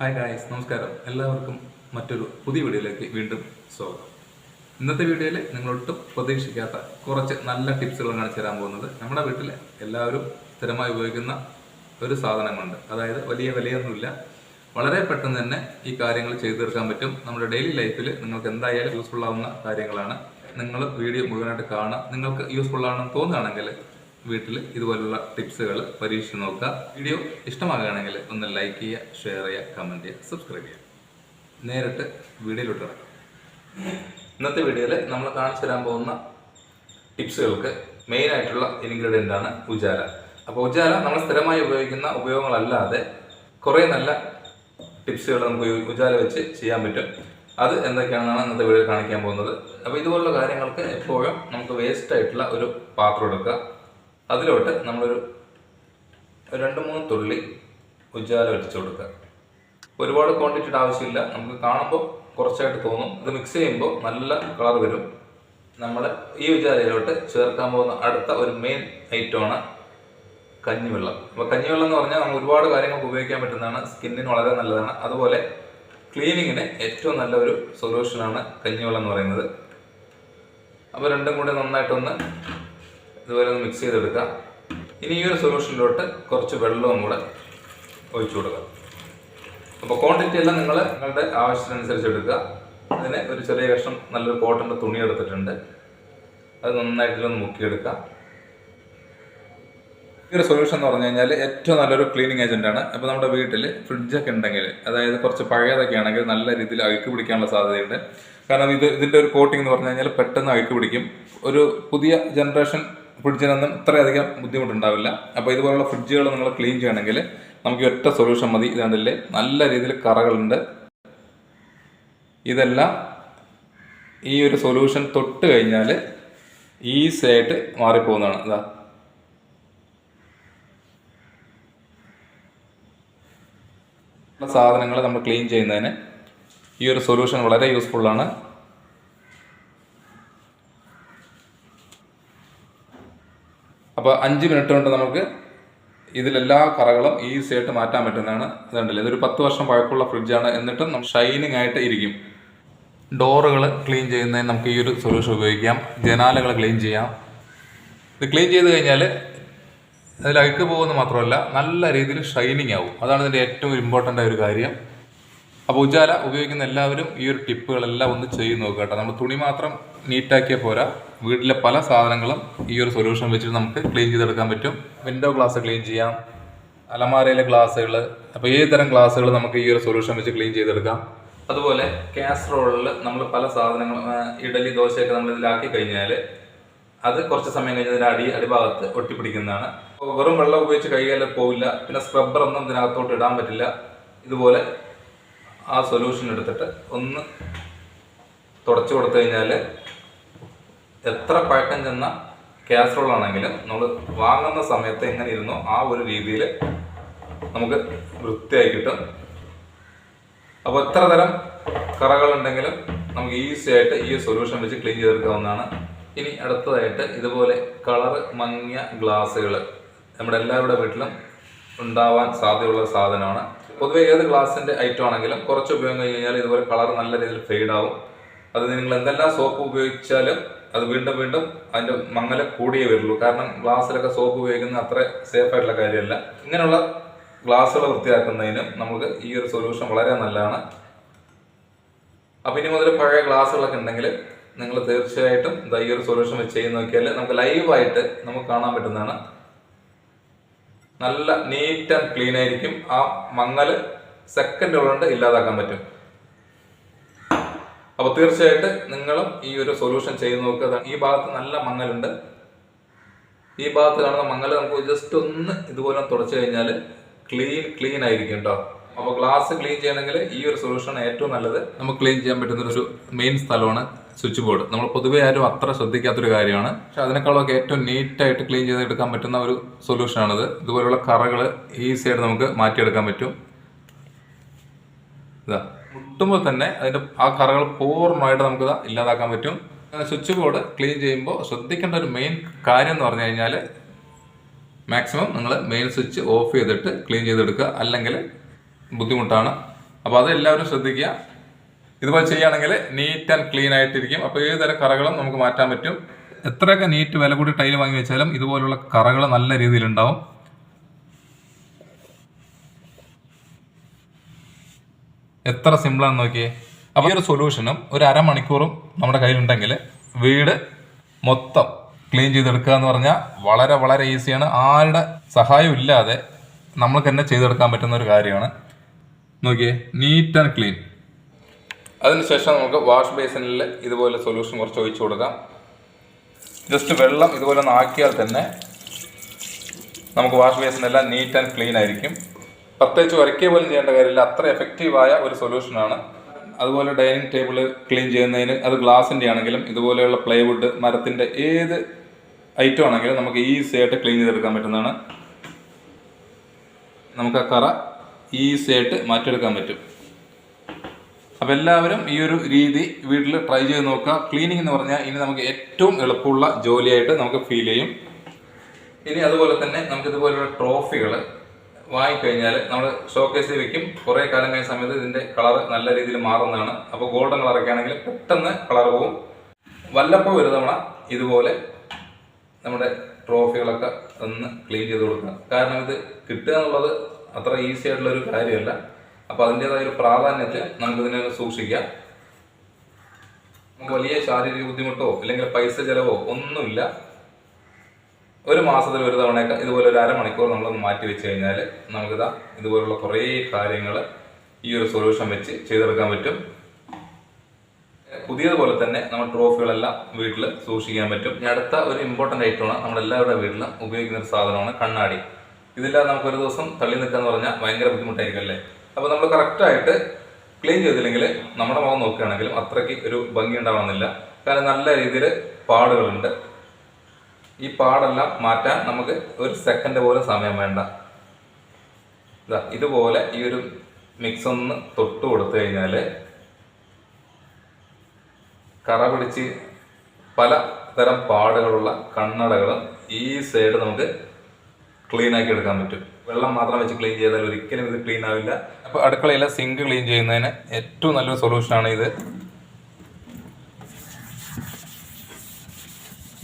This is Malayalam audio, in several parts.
ഹായ് ഗായ്സ് നമസ്കാരം. എല്ലാവർക്കും മറ്റൊരു പുതിയ വീഡിയോയിലേക്ക് വീണ്ടും സ്വാഗതം. ഇന്നത്തെ വീഡിയോയിൽ നിങ്ങളൊട്ടും പ്രതീക്ഷിക്കാത്ത കുറച്ച് നല്ല ടിപ്സുകളാണ് കാണിച്ചു തരാൻ പോകുന്നത്. നമ്മുടെ വീട്ടിൽ എല്ലാവരും സ്ഥിരമായി ഉപയോഗിക്കുന്ന ഒരു സാധനമുണ്ട് അതായത് വലിയ വിലയൊന്നുമില്ല. വളരെ പെട്ടെന്ന് തന്നെ ഈ കാര്യങ്ങൾ ചെയ്തു തീർക്കാൻ പറ്റും. നമ്മുടെ ഡെയിലി ലൈഫിൽ നിങ്ങൾക്ക് എന്തായാലും യൂസ്ഫുൾ ആവുന്ന കാര്യങ്ങളാണ്. നിങ്ങൾ വീഡിയോ മുഴുവനായിട്ട് കാണുക നിങ്ങൾക്ക് യൂസ്ഫുൾ ആണെന്ന് തോന്നുകയാണെങ്കിൽ വീട്ടിൽ ഇതുപോലുള്ള ടിപ്സുകൾ പരീക്ഷിച്ച് നോക്കുക. വീഡിയോ ഇഷ്ടമാകുകയാണെങ്കിൽ ഒന്ന് ലൈക്ക് ചെയ്യുക ഷെയർ ചെയ്യുക കമന്റ് ചെയ്യുക സബ്സ്ക്രൈബ് ചെയ്യുക. നേരിട്ട് വീഡിയോയിലോട്ട് കിടക്കാം. ഇന്നത്തെ വീഡിയോയിൽ നമ്മൾ കാണിച്ചു തരാൻ പോകുന്ന ടിപ്സുകൾക്ക് മെയിൻ ആയിട്ടുള്ള ഇൻഗ്രീഡിയന്റ് ആണ് ഉജാല. അപ്പോൾ ഉജാല നമ്മൾ സ്ഥിരമായി ഉപയോഗിക്കുന്ന ഉപയോഗങ്ങളല്ലാതെ കുറേ നല്ല ടിപ്സുകൾ നമുക്ക് ഉജാല വെച്ച് ചെയ്യാൻ പറ്റും. അത് എന്തൊക്കെയാണെന്നാണ് ഇന്നത്തെ വീഡിയോയിൽ കാണിക്കാൻ പോകുന്നത്. അപ്പോൾ ഇതുപോലുള്ള കാര്യങ്ങൾക്ക് എപ്പോഴും നമുക്ക് വേസ്റ്റ് ആയിട്ടുള്ള ഒരു പാത്രം എടുക്കുക. അതിലോട്ട് നമ്മളൊരു രണ്ട് മൂന്ന് തുള്ളി ഉജ്ജാല ഒഴിച്ചു കൊടുക്കുക. ഒരുപാട് ക്വാണ്ടിറ്റിയുടെ ആവശ്യമില്ല. നമുക്ക് കാണുമ്പോൾ കുറച്ചായിട്ട് തോന്നും. ഇത് മിക്സ് ചെയ്യുമ്പോൾ നല്ല കളർ വരും. നമ്മൾ ഈ ഉജ്ജാലയിലോട്ട് ചേർക്കാൻ പോകുന്ന അടുത്ത ഒരു മെയിൻ ഐറ്റമാണ് കഞ്ഞിവെള്ളം. അപ്പോൾ കഞ്ഞിവെള്ളം എന്ന് പറഞ്ഞാൽ നമ്മൾ ഒരുപാട് കാര്യങ്ങൾക്ക് ഉപയോഗിക്കാൻ പറ്റുന്നതാണ്. സ്കിന്നിന് വളരെ നല്ലതാണ്. അതുപോലെ ക്ലീനിങ്ങിന് ഏറ്റവും നല്ല ഒരു സൊല്യൂഷനാണ് കഞ്ഞിവെള്ളം എന്ന് പറയുന്നത്. അപ്പോൾ രണ്ടും കൂടി നന്നായിട്ടൊന്ന് ഇതുപോലെ ഒന്ന് മിക്സ് ചെയ്തെടുക്കുക. ഇനി ഈ ഒരു സൊല്യൂഷനിലോട്ട് കുറച്ച് വെള്ളവും കൂടെ ഒഴിച്ചു കൊടുക്കുക. അപ്പോൾ ക്വാണ്ടിറ്റി എല്ലാം നിങ്ങൾ നിങ്ങളുടെ ആവശ്യത്തിനനുസരിച്ച് എടുക്കുക. അതിന് ഒരു ചെറിയ കഷ്ണം നല്ലൊരു കോട്ടന്റെ തുണി എടുത്തിട്ടുണ്ട്. അത് നന്നായിട്ടൊന്ന് മുക്കിയെടുക്കുക. ഈ ഒരു സൊല്യൂഷൻ എന്ന് പറഞ്ഞു കഴിഞ്ഞാൽ ഏറ്റവും നല്ലൊരു ക്ലീനിങ് ഏജന്റാണ് അപ്പോൾ നമ്മുടെ വീട്ടിൽ ഫ്രിഡ്ജൊക്കെ ഉണ്ടെങ്കിൽ അതായത് കുറച്ച് പഴയതൊക്കെ ആണെങ്കിൽ നല്ല രീതിയിൽ അഴുക്ക് പിടിക്കാനുള്ള സാധ്യതയുണ്ട്. കാരണം ഇത് ഇതിന്റെ ഒരു കോട്ടിംഗ് എന്ന് പറഞ്ഞു കഴിഞ്ഞാൽ പെട്ടെന്ന് അഴുക്ക് പിടിക്കും. ഒരു പുതിയ ജനറേഷൻ ഫ്രിഡ്ജിനൊന്നും ഇത്രയധികം ബുദ്ധിമുട്ടുണ്ടാവില്ല. അപ്പോൾ ഇതുപോലുള്ള ഫ്രിഡ്ജുകൾ നിങ്ങൾ ക്ലീൻ ചെയ്യണമെങ്കിൽ നമുക്ക് ഒറ്റ സൊല്യൂഷൻ മതി. ഇതാണ്ടല്ലേ നല്ല രീതിയിൽ കറകളുണ്ട്. ഇതെല്ലാം ഈ ഒരു സൊല്യൂഷൻ തൊട്ട് കഴിഞ്ഞാൽ ഈസി ആയിട്ട് മാറിപ്പോകുന്നതാണ്. ഇതാ. സാധനങ്ങൾ നമ്മൾ ക്ലീൻ ചെയ്യുന്നതിന് ഈ ഒരു സൊല്യൂഷൻ വളരെ യൂസ്ഫുള്ളാണ് അപ്പോൾ അഞ്ച് മിനിറ്റ് കൊണ്ട് നമുക്ക് ഇതിലെല്ലാ കറകളും ഈസി ആയിട്ട് മാറ്റാൻ പറ്റുന്നതാണ്. ഇതുണ്ടല്ലോ ഇതൊരു പത്ത് വർഷം പഴക്കമുള്ള ഫ്രിഡ്ജാണ് എന്നിട്ടും നമുക്ക് ഷൈനിങ് ആയിട്ട് ഇരിക്കും. ഡോറുകൾ ക്ലീൻ ചെയ്യുന്നതിന് നമുക്ക് ഈ ഒരു സൊല്യൂഷൻ ഉപയോഗിക്കാം. ജനാലകൾ ക്ലീൻ ചെയ്യാം. ഇത് ക്ലീൻ ചെയ്ത് കഴിഞ്ഞാൽ അതിൽ അഴുക്ക് പോകുന്നത് മാത്രമല്ല നല്ല രീതിയിൽ ഷൈനിങ് ആവും. അതാണ് ഇതിന്റെ ഏറ്റവും ഇമ്പോർട്ടന്റ് ആയ ഒരു കാര്യം. അപ്പോൾ ഉജാല ഉപയോഗിക്കുന്ന എല്ലാവരും ഈ ഒരു ടിപ്പുകളെല്ലാം ഒന്ന് ചെയ്ത് നോക്കുക കേട്ടോ. നമ്മൾ തുണി മാത്രം നീറ്റാക്കിയാൽ പോരാ. വീട്ടിലെ പല സാധനങ്ങളും ഈ ഒരു സൊല്യൂഷൻ വെച്ചിട്ട് നമുക്ക് ക്ലീൻ ചെയ്തെടുക്കാൻ പറ്റും. വിൻഡോ ഗ്ലാസ് ക്ലീൻ ചെയ്യാം. അലമാരയിലെ ഗ്ലാസ്സുകൾ അപ്പോൾ ഏത് തരം ഗ്ലാസ്സുകൾ നമുക്ക് ഈ ഒരു സൊല്യൂഷൻ വെച്ച് ക്ലീൻ ചെയ്തെടുക്കാം. അതുപോലെ കാസറോളിൽ നമ്മൾ പല സാധനങ്ങളും ആ, ഇഡലി ദോശയൊക്കെ നമ്മൾ ഇതിലാക്കി കഴിഞ്ഞാൽ അത് കുറച്ച് സമയം കഴിഞ്ഞ് ഇതിന്റെ അടി അടിഭാഗത്ത് ഒട്ടിപ്പിടിക്കുന്നതാണ്. വെറും വെള്ളം ഉപയോഗിച്ച് കഴുകിയാൽ പോവില്ല. പിന്നെ സ്ക്രബ്ബർ ഒന്നും ഇതിനകത്തോട്ട് ഇടാൻ പറ്റില്ല. ഇതുപോലെ ആ സൊല്യൂഷൻ എടുത്തിട്ട് ഒന്ന് തുടച്ചു കൊടുത്തു കഴിഞ്ഞാൽ എത്ര പഴക്കം ചെന്ന കാസറോൾ ആണെങ്കിലും നമ്മൾ വാങ്ങുന്ന സമയത്ത് എങ്ങനെ ഇരുന്നോ ആ ഒരു രീതിയിൽ നമുക്ക് വൃത്തിയായി കിട്ടും. അപ്പോൾ എത്ര തരം കറകളുണ്ടെങ്കിലും നമുക്ക് ഈസി ആയിട്ട് ഈ സൊല്യൂഷൻ വെച്ച് ക്ലീൻ ചെയ്തെടുക്കാവുന്നതാണ്. ഇനി അടുത്തതായിട്ട് ഇതുപോലെ കളർ മങ്ങിയ ഗ്ലാസ്സുകൾ നമ്മുടെ എല്ലാവരുടെ വീട്ടിലും ഉണ്ടാവാൻ സാധ്യതയുള്ള സാധനമാണ് പൊതുവെ ഏത് ഗ്ലാസിന്റെ ഐറ്റം ആണെങ്കിലും കുറച്ച് ഉപയോഗം കഴിഞ്ഞ് കഴിഞ്ഞാൽ ഇതുപോലെ കളർ നല്ല രീതിയിൽ ഫെയ്ഡ് ആവും. അത് നിങ്ങൾ എന്തെല്ലാം സോപ്പ് ഉപയോഗിച്ചാലും അത് വീണ്ടും വീണ്ടും അതിന്റെ മങ്ങല കൂടിയേ വരുള്ളൂ. കാരണം ഗ്ലാസ്സിലൊക്കെ സോപ്പ് ഉപയോഗിക്കുന്ന അത്ര സേഫ് ആയിട്ടുള്ള കാര്യമല്ല. ഇങ്ങനെയുള്ള ഗ്ലാസ്സുകൾ വൃത്തിയാക്കുന്നതിനും നമുക്ക് ഈ ഒരു സൊല്യൂഷൻ വളരെ നല്ലതാണ്. അപ്പം ഇനി മുതൽ പഴയ ഗ്ലാസ്സുകളൊക്കെ ഉണ്ടെങ്കിൽ നിങ്ങൾ തീർച്ചയായിട്ടും ഈ ഒരു സൊല്യൂഷൻ വെച്ച് ചെയ്ത് നോക്കിയാൽ നമുക്ക് ലൈവായിട്ട് നമുക്ക് കാണാൻ പറ്റുന്നതാണ്. നല്ല നീറ്റ് ആൻഡ് ക്ലീൻ ആയിരിക്കും. ആ മങ്ങൽ സെക്കൻഡുകൾ കൊണ്ട് ഇല്ലാതാക്കാൻ പറ്റും. അപ്പോൾ തീർച്ചയായിട്ടും നിങ്ങളും ഈ ഒരു സൊല്യൂഷൻ ചെയ്ത് നോക്കുക ഈ ഭാഗത്ത് നല്ല മങ്ങലുണ്ട്. ഈ ഭാഗത്ത് കാണുന്ന മങ്ങൽ നമുക്ക് ജസ്റ്റ് ഒന്ന് ഇതുപോലെ തുടച്ചു കഴിഞ്ഞാൽ ക്ലീൻ ക്ലീൻ ആയിരിക്കും കേട്ടോ അപ്പോൾ ഗ്ലാസ് ക്ലീൻ ചെയ്യണമെങ്കിൽ ഈ ഒരു സൊല്യൂഷൻ ഏറ്റവും നല്ലത്. നമുക്ക് ക്ലീൻ ചെയ്യാൻ പറ്റുന്ന ഒരു മെയിൻ സ്ഥലമാണ് സ്വിച്ച് ബോർഡ് നമ്മൾ പൊതുവേ ആരും അത്ര ശ്രദ്ധിക്കാത്തൊരു കാര്യമാണ്. പക്ഷെ അതിനേക്കാളൊക്കെ ഏറ്റവും നീറ്റായിട്ട് ക്ലീൻ ചെയ്തെടുക്കാൻ പറ്റുന്ന ഒരു സൊല്യൂഷനാണിത് ഇതുപോലുള്ള കറകൾ ഈസി ആയിട്ട് നമുക്ക് മാറ്റിയെടുക്കാൻ പറ്റും. ഇതാ മുട്ടുമ്പോൾ തന്നെ അതിന്റെ ആ കറകൾ പൂർണമായിട്ട് നമുക്ക് ഇല്ലാതാക്കാൻ പറ്റും. സ്വിച്ച് ബോർഡ് ക്ലീൻ ചെയ്യുമ്പോൾ ശ്രദ്ധിക്കേണ്ട ഒരു മെയിൻ കാര്യം എന്ന് പറഞ്ഞു കഴിഞ്ഞാൽ മാക്സിമം നിങ്ങൾ മെയിൻ സ്വിച്ച് ഓഫ് ചെയ്തിട്ട് ക്ലീൻ ചെയ്തെടുക്കുക. അല്ലെങ്കിൽ ബുദ്ധിമുട്ടാണ്. അപ്പോൾ അത് എല്ലാവരും ശ്രദ്ധിക്കുക. ഇതുപോലെ ചെയ്യുകയാണെങ്കിൽ നീറ്റ് ആൻഡ് ക്ലീൻ ആയിട്ടിരിക്കും. അപ്പോൾ ഏത് തരം കറകളും നമുക്ക് മാറ്റാൻ പറ്റും. എത്രയൊക്കെ നീറ്റ് വില കൂടി ടൈൽ വാങ്ങി വെച്ചാലും ഇതുപോലുള്ള കറകൾ നല്ല രീതിയിലുണ്ടാവും എത്ര സിമ്പിളാണെന്ന് നോക്കിയേ. അപ്പോൾ ഈ ഒരു സൊല്യൂഷനും ഒരു അരമണിക്കൂറും നമ്മുടെ കയ്യിലുണ്ടെങ്കിൽ വീട് മൊത്തം ക്ലീൻ ചെയ്തെടുക്കുക എന്ന് പറഞ്ഞാൽ വളരെ വളരെ ഈസിയാണ് ആരുടെ സഹായം ഇല്ലാതെ നമ്മൾക്ക് തന്നെ ചെയ്തെടുക്കാൻ പറ്റുന്ന ഒരു കാര്യമാണ്. നോക്കിയേ നീറ്റ് ആൻഡ് ക്ലീൻ അതിനുശേഷം നമുക്ക് വാഷ് ബേസിനിൽ ഇതുപോലെ സൊല്യൂഷൻ കുറച്ച് ഒഴിച്ചു കൊടുക്കാം. ജസ്റ്റ് വെള്ളം ഇതുപോലെ ഒന്ന് ആക്കിയാൽ തന്നെ നമുക്ക് വാഷ് ബേസിനെല്ലാം നീറ്റ് ആൻഡ് ക്ലീൻ ആയിരിക്കും. പ്രത്യേകിച്ച് ഒരക്കേ പോലും ചെയ്യേണ്ട കാര്യമില്ല. അത്ര എഫക്റ്റീവായ ഒരു സൊല്യൂഷനാണ് അതുപോലെ ഡൈനിങ് ടേബിൾ ക്ലീൻ ചെയ്യുന്നതിന് അത് ഗ്ലാസിന്റെ ആണെങ്കിലും ഇതുപോലെയുള്ള പ്ലൈവുഡ് മരത്തിന്റെ ഏത് ഐറ്റം ആണെങ്കിലും നമുക്ക് ഈസി ആയിട്ട് ക്ലീൻ ചെയ്തെടുക്കാൻ പറ്റുന്നതാണ്. നമുക്ക് ആ കറ ഈസി ആയിട്ട് മാറ്റിയെടുക്കാൻ പറ്റും. അപ്പോൾ എല്ലാവരും ഈ ഒരു രീതി വീട്ടിൽ ട്രൈ ചെയ്ത് നോക്കുക. ക്ലീനിങ് എന്ന് പറഞ്ഞാൽ ഇനി നമുക്ക് ഏറ്റവും എളുപ്പമുള്ള ജോലിയായിട്ട് നമുക്ക് ഫീൽ ചെയ്യും. ഇനി അതുപോലെ തന്നെ നമുക്ക് ഇതുപോലുള്ള ട്രോഫികൾ വാങ്ങിക്കഴിഞ്ഞാൽ നമ്മൾ ഷോക്കേസിൽ വെക്കും. കുറേ കാലം കഴിഞ്ഞ സമയത്ത് ഇതിന്റെ കളർ നല്ല രീതിയിൽ മാറുന്നതാണ്. അപ്പോൾ ഗോൾഡൻ കളറൊക്കെ ആണെങ്കിൽ പെട്ടെന്ന് കളർ പോവും. വല്ലപ്പോ ഒരു തവണ ഇതുപോലെ നമ്മുടെ ട്രോഫികളൊക്കെ ഒന്ന് ക്ലീൻ ചെയ്ത് കൊടുക്കുക. കാരണം ഇത് കിട്ടുക എന്നുള്ളത് അത്ര ഈസി ആയിട്ടുള്ള ഒരു കാര്യമല്ല. അപ്പോൾ അതിന്റെതായ ഒരു പ്രാധാന്യത്തെ നമുക്കിതിനെ സൂക്ഷിക്കാം. നമുക്ക് വലിയ ശാരീരിക ബുദ്ധിമുട്ടോ അല്ലെങ്കിൽ പൈസ ചെലവോ ഒന്നുമില്ല. ഒരു മാസത്തിൽ ഒരു തവണയൊക്കെ ഇതുപോലെ ഒരു അരമണിക്കൂർ നമ്മൾ മാറ്റി വെച്ച് കഴിഞ്ഞാൽ നമുക്കിതാ ഇതുപോലുള്ള കുറേ കാര്യങ്ങൾ ഈ ഒരു സൊല്യൂഷൻ വെച്ച് ചെയ്തെടുക്കാൻ പറ്റും. പുതിയതുപോലെ തന്നെ നമ്മൾ ട്രോഫികളെല്ലാം വീട്ടിൽ സൂക്ഷിക്കാൻ പറ്റും. ഇനി അടുത്ത ഒരു ഇമ്പോർട്ടന്റ് ഐറ്റമാണ് നമ്മളെല്ലാവരുടെ വീട്ടിലും ഉപയോഗിക്കുന്ന ഒരു സാധനമാണ് കണ്ണാടി. ഇതില്ലാതെ നമുക്ക് ഒരു ദിവസം തള്ളി നിൽക്കുക എന്ന് പറഞ്ഞാൽ ഭയങ്കര ബുദ്ധിമുട്ടായിരിക്കും അല്ലേ? അപ്പോൾ നമ്മൾ കറക്റ്റായിട്ട് ക്ലീൻ ചെയ്തില്ലെങ്കിൽ നമ്മുടെ മുഖം നോക്കുകയാണെങ്കിലും അത്രയ്ക്ക് ഒരു ഭംഗി ഉണ്ടാവണമെന്നില്ല. കാരണം നല്ല രീതിയിൽ പാടുകളുണ്ട്. ഈ പാടെല്ലാം മാറ്റാൻ നമുക്ക് ഒരു സെക്കൻഡ് പോലും സമയം വേണ്ട. ഇതാ ഇതുപോലെ ഈ ഒരു മിക്സ് ഒന്ന് തൊട്ട് കൊടുത്തു കഴിഞ്ഞാൽ കറ പിടിച്ച് പല തരം പാടുകളുള്ള കണ്ണടകളും ഈ സൈഡ് നമുക്ക് ക്ലീൻ ആക്കി എടുക്കാൻ പറ്റും. വെള്ളം മാത്രം വെച്ച് ക്ലീൻ ചെയ്താൽ ഒരിക്കലും ഇത് ക്ലീൻ ആവില്ല. അപ്പോൾ അടുക്കളയിലെ സിങ്ക് ക്ലീൻ ചെയ്യുന്നതിന് ഏറ്റവും നല്ലൊരു സൊല്യൂഷനാണ് ഇത്.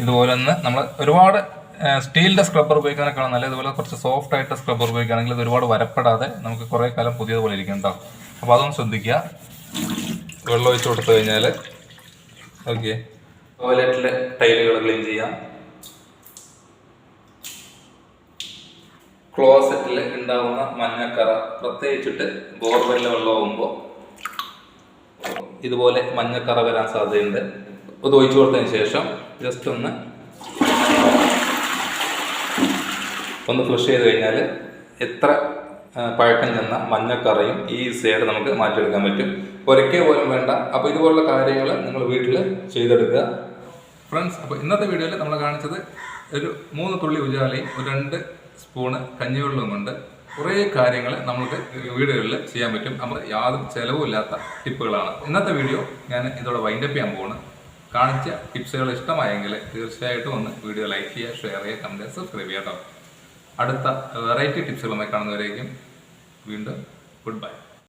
ഇതുപോലെ തന്നെ നമ്മൾ ഒരുപാട് സ്റ്റീലിന്റെ സ്ക്രബ്ബർ ഉപയോഗിക്കാനൊക്കെയാണ് നല്ലത് ഇതുപോലെ കുറച്ച് സോഫ്റ്റ് ആയിട്ട് സ്ക്രബ്ബർ ഉപയോഗിക്കുകയാണെങ്കിൽ ഇത് ഒരുപാട് വരപ്പെടാതെ നമുക്ക് കുറേ കാലം പുതിയതുപോലെ ഇരിക്കും കേട്ടോ അപ്പോൾ അതൊന്ന് ശ്രദ്ധിക്കുക. വെള്ളം ഒഴിച്ച് കൊടുത്തു കഴിഞ്ഞാൽ ഓക്കെ ടോയ്ലറ്റിലെ ടൈലുകൾ ക്ലീൻ ചെയ്യാം. ക്ലോസറ്റിൽ ഉണ്ടാവുന്ന മഞ്ഞക്കറ പ്രത്യേകിച്ചിട്ട് ബോർവെല്ലിലെ വെള്ളമാകുമ്പോൾ ഇതുപോലെ മഞ്ഞക്കറ വരാൻ സാധ്യതയുണ്ട്. അപ്പോൾ ഒഴിച്ചു കൊടുത്തതിന് ശേഷം ജസ്റ്റ് ഒന്ന് ഒന്ന് ഫ്ലഷ് ചെയ്ത് കഴിഞ്ഞാൽ എത്ര പഴക്കം ചെന്ന മഞ്ഞക്കറയും ഈ സൈഡ് നമുക്ക് മാറ്റിയെടുക്കാൻ പറ്റും. ഒരക്കേ പോലും വേണ്ട. അപ്പോൾ ഇതുപോലുള്ള കാര്യങ്ങൾ നിങ്ങൾ വീട്ടിൽ ചെയ്തെടുക്കുക. ഫ്രണ്ട്സ് അപ്പോൾ ഇന്നത്തെ വീഡിയോയിൽ നമ്മൾ കാണിച്ചത് ഒരു മൂന്ന് തുള്ളി ഉജാലയും ഒരു രണ്ട് സ്പൂണ് കഞ്ഞിവെള്ളവും കൊണ്ട് കുറേ കാര്യങ്ങൾ നമുക്ക് വീടുകളിൽ ചെയ്യാൻ പറ്റും. നമ്മൾ യാതൊരു ചിലവുമില്ലാത്ത ടിപ്പുകളാണ്. ഇന്നത്തെ വീഡിയോ ഞാൻ ഇതോടെ വൈൻഡപ്പ് ചെയ്യാൻ പോകുന്നു കാണിച്ച ടിപ്സുകൾ ഇഷ്ടമായെങ്കിൽ തീർച്ചയായിട്ടും ഒന്ന് വീഡിയോ ലൈക്ക് ചെയ്യുക ഷെയർ ചെയ്യുക കമന്റ് സബ്സ്ക്രൈബ് ചെയ്യാം കേട്ടോ അടുത്ത വെറൈറ്റി ടിപ്സുകളുമായി കാണുന്നവരേക്കും വീണ്ടും ഗുഡ് ബൈ